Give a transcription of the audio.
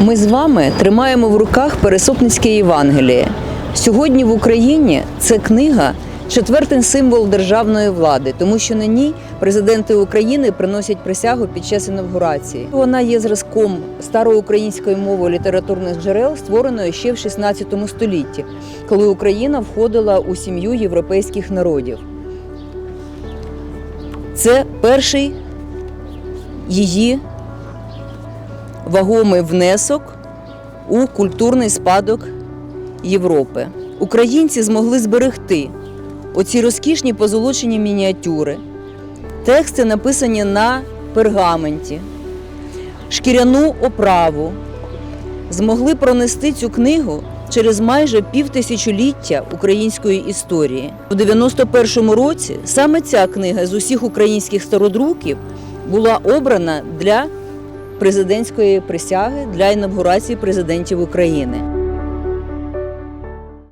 Ми з вами тримаємо в руках Пересопницьке Євангеліє. Сьогодні в Україні це книга четвертий символ державної влади, тому що на ній президенти України приносять присягу під час інавгурації. Вона є зразком староукраїнської мови літературних джерел, створеної ще в 16 столітті, коли Україна входила у сім'ю європейських народів. Це перший її вагомий внесок у культурний спадок Європи. Українці змогли зберегти оці розкішні позолочені мініатюри, тексти написані на пергаменті, шкіряну оправу. Змогли пронести цю книгу через майже півтисячоліття української історії. У 91-му році саме ця книга з усіх українських стародруків була обрана для президентської присяги для інавгурації президентів України.